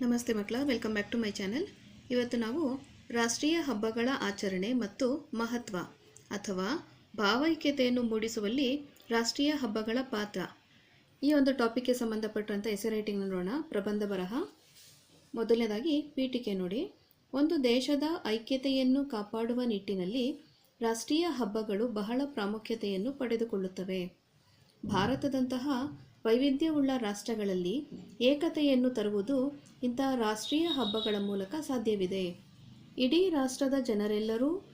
ನಮಸ್ತೆ ಮಕ್ಕಳ welcome back to my channel ಇವತ್ತು ನಾವು ರಾಷ್ಟ್ರೀಯ ಹಬ್ಬಗಳ ಆಚರಣೆ ಮತ್ತು ಮಹತ್ವ ಅಥವಾ ಭಾವೈಕ್ಯತೆಯನ್ನು ಮೂಡಿಸುವಲ್ಲಿ ರಾಷ್ಟ್ರೀಯ ಹಬ್ಬಗಳ ಪಾತ್ರ. ಈ ಒಂದು ಟಾಪಿಕ್ಗೆ ಸಂಬಂಧಪಟ್ಟಂಥ ಎಸೆ ರೈಟಿಂಗ್ ನೋಡೋಣ. ಪ್ರಬಂಧ ಬರಹ. ಮೊದಲನೇದಾಗಿ ಪೀಠಿಕೆ ನೋಡಿ. ಒಂದು ದೇಶದ ಐಕ್ಯತೆಯನ್ನು ಕಾಪಾಡುವ ನಿಟ್ಟಿನಲ್ಲಿ ರಾಷ್ಟ್ರೀಯ ಹಬ್ಬಗಳು ಬಹಳ ಪ್ರಾಮುಖ್ಯತೆಯನ್ನು ಪಡೆದುಕೊಳ್ಳುತ್ತವೆ. ಭಾರತದಂತಹ ವೈವಿಧ್ಯವುಳ್ಳ ರಾಷ್ಟ್ರಗಳಲ್ಲಿ ಏಕತೆಯನ್ನು ತರುವುದು ಇಂತಹ ರಾಷ್ಟ್ರೀಯ ಹಬ್ಬಗಳ ಮೂಲಕ ಸಾಧ್ಯವಿದೆ. ಇಡೀ ರಾಷ್ಟ್ರದ ಜನರೆಲ್ಲರೂ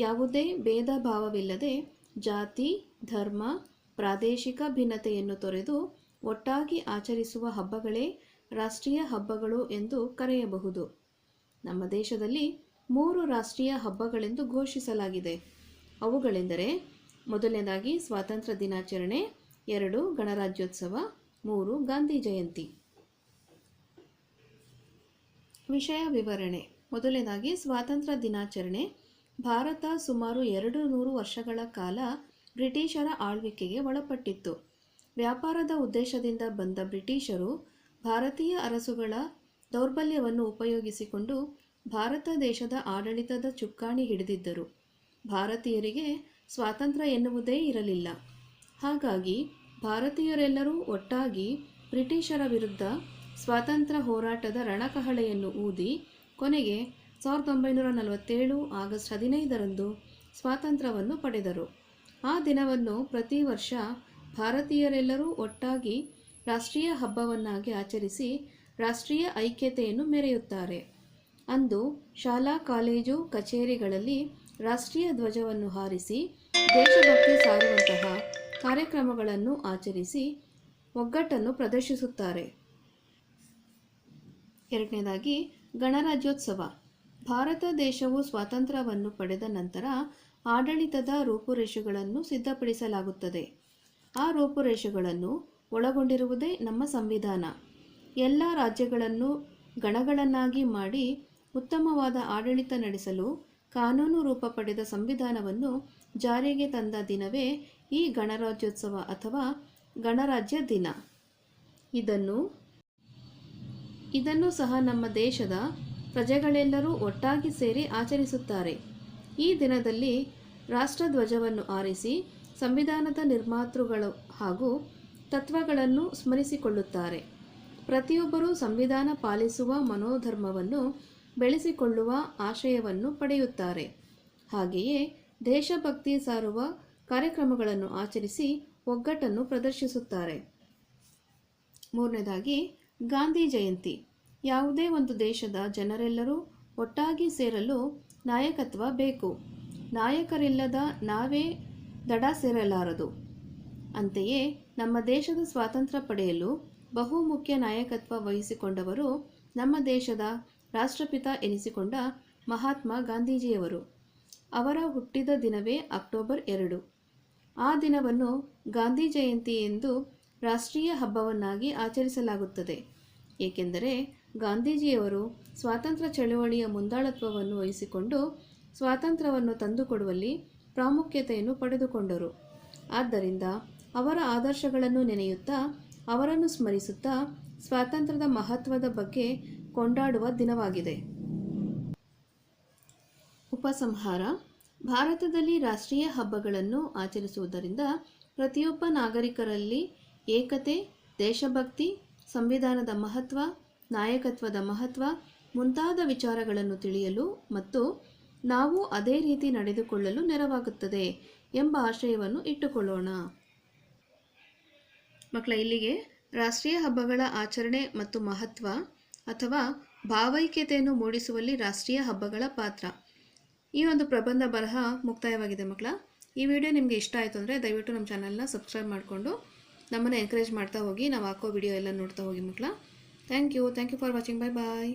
ಯಾವುದೇ ಭೇದ ಭಾವವಿಲ್ಲದೆ ಜಾತಿ, ಧರ್ಮ, ಪ್ರಾದೇಶಿಕ ಭಿನ್ನತೆಯನ್ನು ತೊರೆದು ಒಟ್ಟಾಗಿ ಆಚರಿಸುವ ಹಬ್ಬಗಳೇ ರಾಷ್ಟ್ರೀಯ ಹಬ್ಬಗಳು ಎಂದು ಕರೆಯಬಹುದು. ನಮ್ಮ ದೇಶದಲ್ಲಿ ಮೂರು ರಾಷ್ಟ್ರೀಯ ಹಬ್ಬಗಳೆಂದು ಘೋಷಿಸಲಾಗಿದೆ. ಅವುಗಳೆಂದರೆ, ಮೊದಲನೇದಾಗಿ ಸ್ವಾತಂತ್ರ್ಯ ದಿನಾಚರಣೆ ಎರಡು ಗಣರಾಜ್ಯೋತ್ಸವ, ಮೂರು ಗಾಂಧಿ ಜಯಂತಿ. ವಿಷಯ ವಿವರಣೆ. ಮೊದಲನೇದಾಗಿ, ಸ್ವಾತಂತ್ರ್ಯ ದಿನಾಚರಣೆ. ಭಾರತ ಸುಮಾರು ಎರಡು ನೂರು ವರ್ಷಗಳ ಕಾಲ ಬ್ರಿಟಿಷರ ಆಳ್ವಿಕೆಗೆ ಒಳಪಟ್ಟಿತ್ತು. ವ್ಯಾಪಾರದ ಉದ್ದೇಶದಿಂದ ಬಂದ ಬ್ರಿಟಿಷರು ಭಾರತೀಯ ಅರಸುಗಳ ದೌರ್ಬಲ್ಯವನ್ನು ಉಪಯೋಗಿಸಿಕೊಂಡು ಭಾರತ ದೇಶದ ಆಡಳಿತದ ಚುಕ್ಕಾಣಿ ಹಿಡಿದಿದ್ದರು. ಭಾರತೀಯರಿಗೆ ಸ್ವಾತಂತ್ರ್ಯ ಎನ್ನುವುದೇ ಇರಲಿಲ್ಲ. ಹಾಗಾಗಿ ಭಾರತೀಯರೆಲ್ಲರೂ ಒಟ್ಟಾಗಿ ಬ್ರಿಟಿಷರ ವಿರುದ್ಧ ಸ್ವಾತಂತ್ರ್ಯ ಹೋರಾಟದ ರಣಕಹಳೆಯನ್ನು ಊದಿ ಕೊನೆಗೆ ಸಾವಿರದ ಒಂಬೈನೂರ ನಲವತ್ತೇಳು ಆಗಸ್ಟ್ ಹದಿನೈದರಂದು ಸ್ವಾತಂತ್ರ್ಯವನ್ನು ಪಡೆದರು. ಆ ದಿನವನ್ನು ಪ್ರತಿ ವರ್ಷ ಭಾರತೀಯರೆಲ್ಲರೂ ಒಟ್ಟಾಗಿ ರಾಷ್ಟ್ರೀಯ ಹಬ್ಬವನ್ನಾಗಿ ಆಚರಿಸಿ ರಾಷ್ಟ್ರೀಯ ಐಕ್ಯತೆಯನ್ನು ಮೆರೆಯುತ್ತಾರೆ. ಅಂದು ಶಾಲಾ, ಕಾಲೇಜು, ಕಚೇರಿಗಳಲ್ಲಿ ರಾಷ್ಟ್ರೀಯ ಧ್ವಜವನ್ನು ಹಾರಿಸಿ ದೇಶಭಕ್ತಿ ಸಾರುವಂತಹ ಕಾರ್ಯಕ್ರಮಗಳನ್ನು ಆಚರಿಸಿ ಒಗ್ಗಟ್ಟನ್ನು ಪ್ರದರ್ಶಿಸುತ್ತಾರೆ. ಎರಡನೇದಾಗಿ, ಗಣರಾಜ್ಯೋತ್ಸವ. ಭಾರತ ದೇಶವು ಸ್ವಾತಂತ್ರ್ಯವನ್ನು ಪಡೆದ ನಂತರ ಆಡಳಿತದ ರೂಪುರೇಷೆಗಳನ್ನು ಸಿದ್ಧಪಡಿಸಲಾಗುತ್ತದೆ. ಆ ರೂಪುರೇಷೆಗಳನ್ನು ಒಳಗೊಂಡಿರುವುದೇ ನಮ್ಮ ಸಂವಿಧಾನ. ಎಲ್ಲ ರಾಜ್ಯಗಳನ್ನು ಗಣಗಳನ್ನಾಗಿ ಮಾಡಿ ಉತ್ತಮವಾದ ಆಡಳಿತ ನಡೆಸಲು ಕಾನೂನು ರೂಪ ಪಡೆದ ಸಂವಿಧಾನವನ್ನು ಜಾರಿಗೆ ತಂದ ದಿನವೇ ಈ ಗಣರಾಜ್ಯೋತ್ಸವ ಅಥವಾ ಗಣರಾಜ್ಯ ದಿನ. ಇದನ್ನು ಇದನ್ನು ಸಹ ನಮ್ಮ ದೇಶದ ಪ್ರಜೆಗಳೆಲ್ಲರೂ ಒಟ್ಟಾಗಿ ಸೇರಿ ಆಚರಿಸುತ್ತಾರೆ. ಈ ದಿನದಲ್ಲಿ ರಾಷ್ಟ್ರಧ್ವಜವನ್ನು ಆರಿಸಿ ಸಂವಿಧಾನದ ನಿರ್ಮಾತೃಗಳು ಹಾಗೂ ತತ್ವಗಳನ್ನು ಸ್ಮರಿಸಿಕೊಳ್ಳುತ್ತಾರೆ. ಪ್ರತಿಯೊಬ್ಬರೂ ಸಂವಿಧಾನ ಪಾಲಿಸುವ ಮನೋಧರ್ಮವನ್ನು ಬೆಳೆಸಿಕೊಳ್ಳುವ ಆಶಯವನ್ನು ಪಡೆಯುತ್ತಾರೆ. ಹಾಗೆಯೇ ದೇಶಭಕ್ತಿ ಸಾರುವ ಕಾರ್ಯಕ್ರಮಗಳನ್ನು ಆಚರಿಸಿ ಒಗ್ಗಟ್ಟನ್ನು ಪ್ರದರ್ಶಿಸುತ್ತಾರೆ. ಮೂರನೇದಾಗಿ, ಗಾಂಧಿ ಜಯಂತಿ. ಯಾವುದೇ ಒಂದು ದೇಶದ ಜನರೆಲ್ಲರೂ ಒಟ್ಟಾಗಿ ಸೇರಲು ನಾಯಕತ್ವ ಬೇಕು. ನಾಯಕರಿಲ್ಲದ ನಾವೇ ದಡ ಸೇರಲಾರದು. ಅಂತೆಯೇ, ನಮ್ಮ ದೇಶದ ಸ್ವಾತಂತ್ರ್ಯ ಪಡೆಯಲು ಬಹುಮುಖ್ಯ ನಾಯಕತ್ವ ವಹಿಸಿಕೊಂಡವರು ನಮ್ಮ ದೇಶದ ರಾಷ್ಟ್ರಪಿತ ಎನಿಸಿಕೊಂಡ ಮಹಾತ್ಮ ಗಾಂಧೀಜಿಯವರು. ಅವರ ಹುಟ್ಟಿದ ದಿನವೇ ಅಕ್ಟೋಬರ್ ಎರಡು. ಆ ದಿನವನ್ನು ಗಾಂಧಿ ಜಯಂತಿ ಎಂದು ರಾಷ್ಟ್ರೀಯ ಹಬ್ಬವನ್ನಾಗಿ ಆಚರಿಸಲಾಗುತ್ತದೆ. ಏಕೆಂದರೆ ಗಾಂಧೀಜಿಯವರು ಸ್ವಾತಂತ್ರ್ಯ ಚಳುವಳಿಯ ಮುಂದಾಳತ್ವವನ್ನು ವಹಿಸಿಕೊಂಡು ಸ್ವಾತಂತ್ರ್ಯವನ್ನು ತಂದುಕೊಡುವಲ್ಲಿ ಪ್ರಾಮುಖ್ಯತೆಯನ್ನು ಪಡೆದುಕೊಂಡರು. ಆದ್ದರಿಂದ ಅವರ ಆದರ್ಶಗಳನ್ನು ನೆನೆಯುತ್ತಾ ಅವರನ್ನು ಸ್ಮರಿಸುತ್ತಾ ಸ್ವಾತಂತ್ರ್ಯದ ಮಹತ್ವದ ಬಗ್ಗೆ ಕೊಂಡಾಡುವ ದಿನವಾಗಿದೆ. ಉಪಸಂಹಾರ ಭಾರತದಲ್ಲಿ ರಾಷ್ಟ್ರೀಯ ಹಬ್ಬಗಳನ್ನು ಆಚರಿಸುವುದರಿಂದ ಪ್ರತಿಯೊಬ್ಬ ನಾಗರಿಕರಲ್ಲಿ ಏಕತೆ, ದೇಶಭಕ್ತಿ, ಸಂವಿಧಾನದ ಮಹತ್ವ, ನಾಯಕತ್ವದ ಮಹತ್ವ ಮುಂತಾದ ವಿಚಾರಗಳನ್ನು ತಿಳಿಯಲು ಮತ್ತು ನಾವು ಅದೇ ರೀತಿ ನಡೆದುಕೊಳ್ಳಲು ನೆರವಾಗುತ್ತದೆ ಎಂಬ ಆಶಯವನ್ನು ಇಟ್ಟುಕೊಳ್ಳೋಣ. ಮಕ್ಕಳ, ಇಲ್ಲಿಗೆ ರಾಷ್ಟ್ರೀಯ ಹಬ್ಬಗಳ ಆಚರಣೆ ಮತ್ತು ಮಹತ್ವ ಅಥವಾ ಭಾವೈಕ್ಯತೆಯನ್ನು ಮೂಡಿಸುವಲ್ಲಿ ರಾಷ್ಟ್ರೀಯ ಹಬ್ಬಗಳ ಪಾತ್ರ. ಈ ಒಂದು ಪ್ರಬಂಧ ಬರಹ ಮುಕ್ತಾಯವಾಗಿದೆ ಮಕ್ಕಳ. ಈ ವಿಡಿಯೋ ನಿಮಗೆ ಇಷ್ಟ ಆಯಿತು ಅಂದರೆ ದಯವಿಟ್ಟು ನಮ್ಮ ಚಾನಲ್ನ ಸಬ್ಸ್ಕ್ರೈಬ್ ಮಾಡಿಕೊಂಡು ನಮ್ಮನ್ನು ಎನ್ಕರೇಜ್ ಮಾಡ್ತಾ ಹೋಗಿ. ನಾವು ಹಾಕೋ ವಿಡಿಯೋ ಎಲ್ಲ ನೋಡ್ತಾ ಹೋಗಿ ಮಕ್ಕಳ. Thank you thank you for watching bye bye